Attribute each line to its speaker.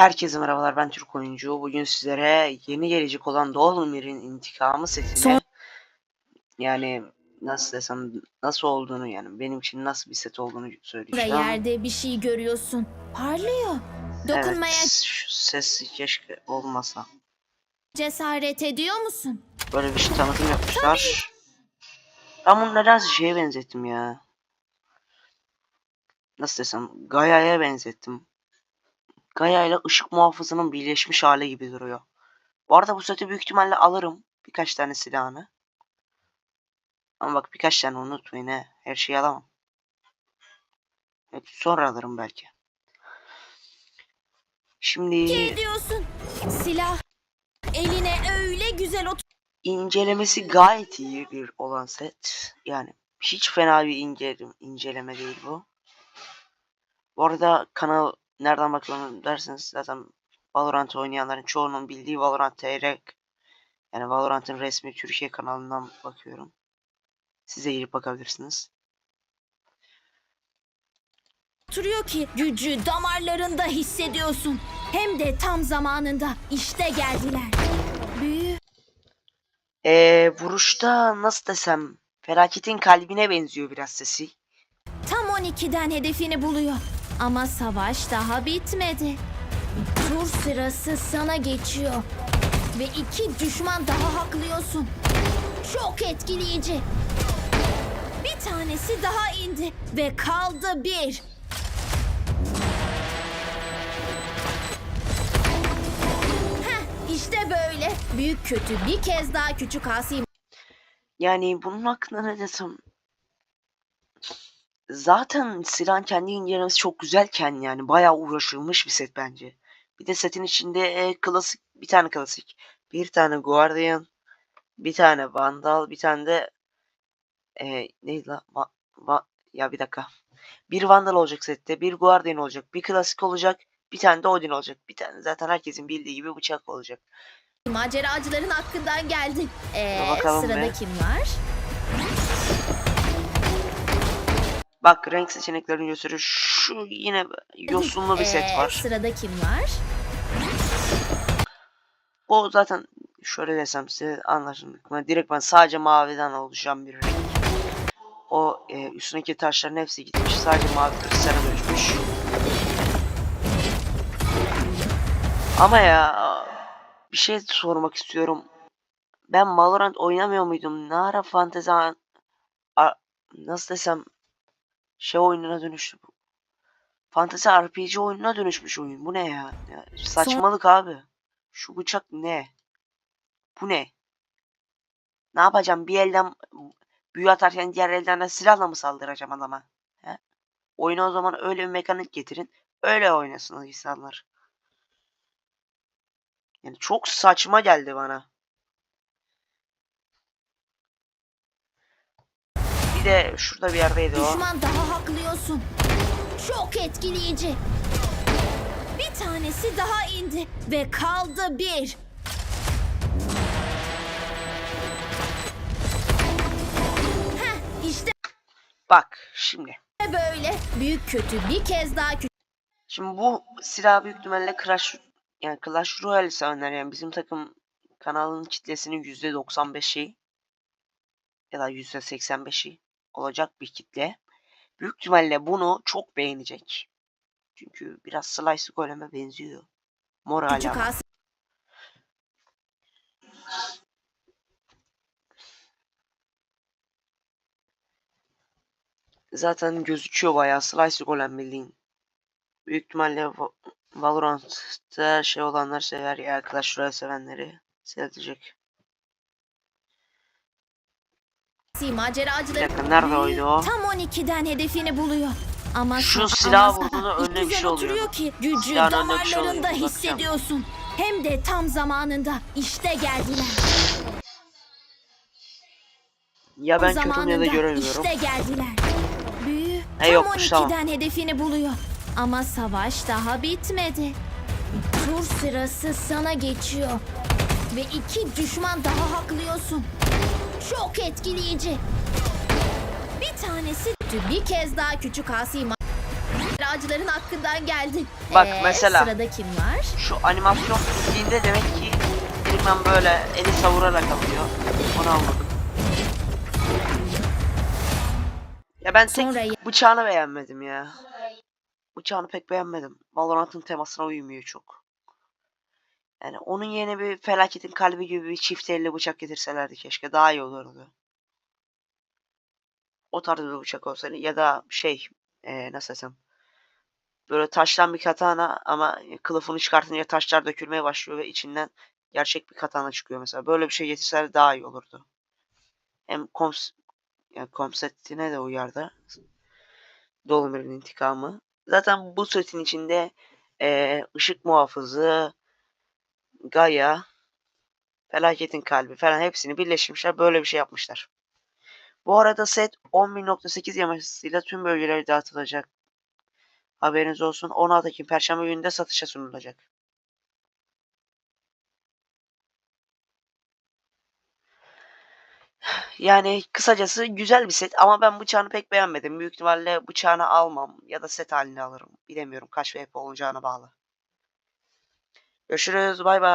Speaker 1: Herkese merhabalar ben Türk oyuncu. Bugün sizlere yeni gelecek olan Dolmir'in intikamı setini
Speaker 2: Son-
Speaker 1: yani nasıl desem nasıl olduğunu yani benim için nasıl bir set olduğunu söyleyeceğim.
Speaker 2: yerde bir şey görüyorsun. Parlıyor. Dokunmaya
Speaker 1: Evet, şu ses keşke olmasa.
Speaker 2: cesaret ediyor musun?
Speaker 1: Böyle bir şey tanıtım yapmışlar. Ben bunu nedense şeye benzettim ya. Nasıl desem Gaia'ya benzettim. Gaia ile ışık muhafızının birleşmiş hali gibi duruyor. Bu arada bu seti büyük ihtimalle alırım. Birkaç tane silahını. Ama bak birkaç tane unutmayın he. Her şeyi alamam. Evet, sonra alırım belki. Şimdi
Speaker 2: Ne diyorsun? Silah eline öyle güzel otur.
Speaker 1: incelemesi gayet iyi bir olan set. Yani hiç fena bir ince, inceleme değil bu. Bu arada kanal nereden bakıyorum derseniz zaten Valorant oynayanların çoğunun bildiği Valorant TR yani Valorant'ın resmi Türkiye kanalından bakıyorum. Size girip bakabilirsiniz.
Speaker 2: Oturuyor ki gücü damarlarında hissediyorsun. Hem de tam zamanında işte geldiler. Büyü
Speaker 1: Ee, vuruşta nasıl desem felaketin kalbine benziyor biraz sesi.
Speaker 2: tam 12'den hedefini buluyor. Ama savaş daha bitmedi. Tur sırası sana geçiyor. Ve iki düşman daha haklıyorsun. Çok etkileyici. Bir tanesi daha indi ve kaldı bir. Heh, işte böyle. Büyük kötü bir kez daha küçük Asi
Speaker 1: Yani bunun hakkında ne desem zaten silahın kendi incelemesi çok güzelken yani bayağı uğraşılmış bir set bence. Bir de setin içinde e, klasik bir tane klasik, bir tane Guardian, bir tane Vandal, bir tane de e, neydi la? Va- va- ya bir dakika. Bir Vandal olacak sette, bir Guardian olacak, bir klasik olacak, bir tane de Odin olacak. Bir tane zaten herkesin bildiği gibi bıçak olacak.
Speaker 2: maceracıların hakkından geldin. Ee, sırada
Speaker 1: be.
Speaker 2: kim var?
Speaker 1: Bak renk seçeneklerini gösteriyor. Şu yine yosunlu bir set
Speaker 2: Ee,
Speaker 1: var.
Speaker 2: Sırada kim var?
Speaker 1: O zaten şöyle desem size anlaşılmak. Yani direkt ben sadece maviden oluşan bir renk. O e, üstündeki taşların hepsi gitmiş. Sadece mavi kristale dönüşmüş. Ama ya bir şey sormak istiyorum. Ben Valorant oynamıyor muydum? Ne ara fantezi nasıl desem şey oyununa dönüştü bu. Fantezi RPG oyununa dönüşmüş oyun. Bu ne ya? ya saçmalık abi. Şu bıçak ne? Bu ne? Ne yapacağım? Bir elden büyü atarken diğer elden de silahla mı saldıracağım adama? He? Oyuna o zaman öyle bir mekanik getirin. Öyle oynasın insanlar. Yani çok saçma geldi bana. Bir de şurada bir yerdeydi o.
Speaker 2: Düşman daha haklıyorsun. Çok etkileyici. Bir tanesi daha indi ve kaldı bir. Heh, işte
Speaker 1: Bak şimdi.
Speaker 2: böyle. Büyük kötü bir kez daha küçük.
Speaker 1: Şimdi bu silah büyük ihtimalle Clash yani Clash Royale sevenler yani bizim takım kanalının kitlesinin %95'i ya da %85'i olacak bir kitle. Büyük ihtimalle bunu çok beğenecek. Çünkü biraz Slice Golem'e benziyor. Mor hala. Zaten gözüküyor bayağı Slice Golem bildiğin. Büyük ihtimalle Va- Valorant'ta şey olanlar sever ya Royale sevenleri sevecek. Bir
Speaker 2: maceracıları
Speaker 1: dakika nerede oydu o?
Speaker 2: tam 12'den hedefini buluyor. Ama
Speaker 1: Şu silah vurduğunda önüne bir şey oluyor.
Speaker 2: oturuyor ki gücü
Speaker 1: Silahın önüne bir şey oluyor,
Speaker 2: damarlarında
Speaker 1: bakacağım.
Speaker 2: hissediyorsun. Hem de tam zamanında işte geldiler.
Speaker 1: Ya ben
Speaker 2: Tam
Speaker 1: kötü mü ya da
Speaker 2: zamanında
Speaker 1: göremiyorum.
Speaker 2: işte geldiler. Büyü
Speaker 1: Ha,
Speaker 2: tam
Speaker 1: yokmuş,
Speaker 2: 12'den
Speaker 1: tamam.
Speaker 2: hedefini buluyor. Ama savaş daha bitmedi. Tur sırası sana geçiyor. Ve iki düşman daha haklıyorsun. Çok etkileyici. Bir tanesi bir kez daha küçük Asi maceracıların hakkından geldi.
Speaker 1: Bak
Speaker 2: Ee,
Speaker 1: mesela.
Speaker 2: Sırada kim var?
Speaker 1: Şu animasyon bittiğinde demek ki Bilmem böyle eli savurarak alıyor. Onu anladım. Ya ben tek
Speaker 2: Sonra-
Speaker 1: bıçağını beğenmedim ya. Bıçağını pek beğenmedim. Valorant'ın temasına uymuyor çok. Yani onun yerine bir felaketin kalbi gibi bir çift elli bıçak getirselerdi keşke daha iyi olurdu. O tarz bir bıçak olsaydı ya da şey eee nasıl desem böyle taştan bir katana ama kılıfını çıkartınca taşlar dökülmeye başlıyor ve içinden gerçek bir katana çıkıyor mesela. Böyle bir şey getirseler daha iyi olurdu. Hem koms yani konseptine de uyardı. Dolomir'in intikamı. Zaten bu setin içinde eee ışık muhafızı, Gaia, felaketin kalbi falan hepsini birleştirmişler. Böyle bir şey yapmışlar. Bu arada set 11.8 yamasıyla tüm bölgelere dağıtılacak. Haberiniz olsun. 16 Ekim Perşembe günü de satışa sunulacak. Yani kısacası güzel bir set ama ben bıçağını pek beğenmedim. Büyük ihtimalle bıçağını almam ya da set halini alırım. Bilemiyorum kaç VP olacağına bağlı. Görüşürüz. Bay bay.